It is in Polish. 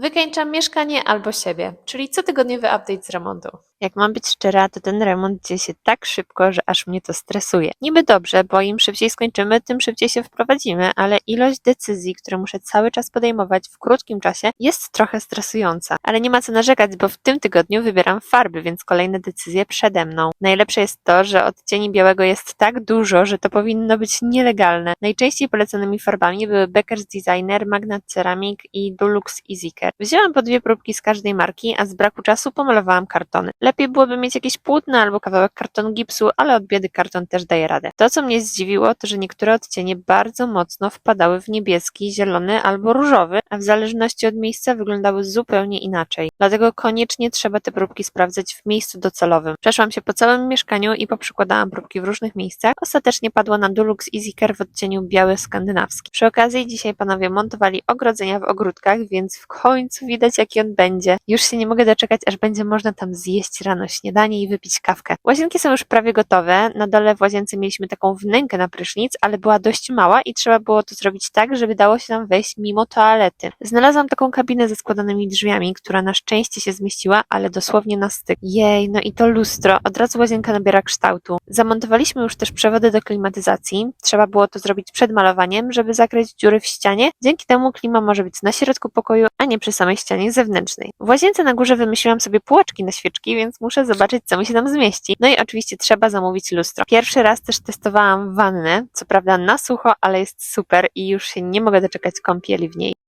Wykańczam mieszkanie albo siebie, czyli cotygodniowy update z remontu. Jak mam być szczera, to ten remont dzieje się tak szybko, że aż mnie to stresuje. Niby dobrze, bo im szybciej skończymy, tym szybciej się wprowadzimy, ale ilość decyzji, które muszę cały czas podejmować w krótkim czasie, jest trochę stresująca. Ale nie ma co narzekać, bo w tym tygodniu wybieram farby, więc kolejne decyzje przede mną. Najlepsze jest to, że odcieni białego jest tak dużo, że to powinno być nielegalne. Najczęściej polecanymi farbami były Becker's Designer, Magnat Ceramic i Dulux Easycare. Wzięłam po dwie próbki z każdej marki, a z braku czasu pomalowałam kartony. Lepiej byłoby mieć jakieś płótno albo kawałek kartonu gipsu, ale od biedy karton też daje radę. To, co mnie zdziwiło, to że niektóre odcienie bardzo mocno wpadały w niebieski, zielony albo różowy, a w zależności od miejsca wyglądały zupełnie inaczej. Dlatego koniecznie trzeba te próbki sprawdzać w miejscu docelowym. Przeszłam się po całym mieszkaniu i poprzykładałam próbki w różnych miejscach. Ostatecznie padło na Dulux Easycare w odcieniu biały skandynawski. Przy okazji dzisiaj panowie montowali ogrodzenia w ogródkach, więc w końcu widać jaki on będzie. Już się nie mogę doczekać, aż będzie można tam zjeść rano śniadanie i wypić kawkę. Łazienki są już prawie gotowe. Na dole w łazience mieliśmy taką wnękę na prysznic, ale była dość mała i trzeba było to zrobić tak, żeby dało się tam wejść mimo toalety. Znalazłam taką kabinę ze składanymi drzwiami, która na szczęście się zmieściła, ale dosłownie na styk. Jej, no i to lustro. Od razu łazienka nabiera kształtu. Zamontowaliśmy już też przewody do klimatyzacji. Trzeba było to zrobić przed malowaniem, żeby zakryć dziury w ścianie. Dzięki temu klima może być na środku pokoju, a nie przy samej ścianie zewnętrznej. W łazience na górze wymyśliłam sobie półeczki na świeczki, więc muszę zobaczyć, co mi się tam zmieści. No i oczywiście trzeba zamówić lustro. Pierwszy raz też testowałam wannę, co prawda na sucho, ale jest super i już się nie mogę doczekać kąpieli w niej.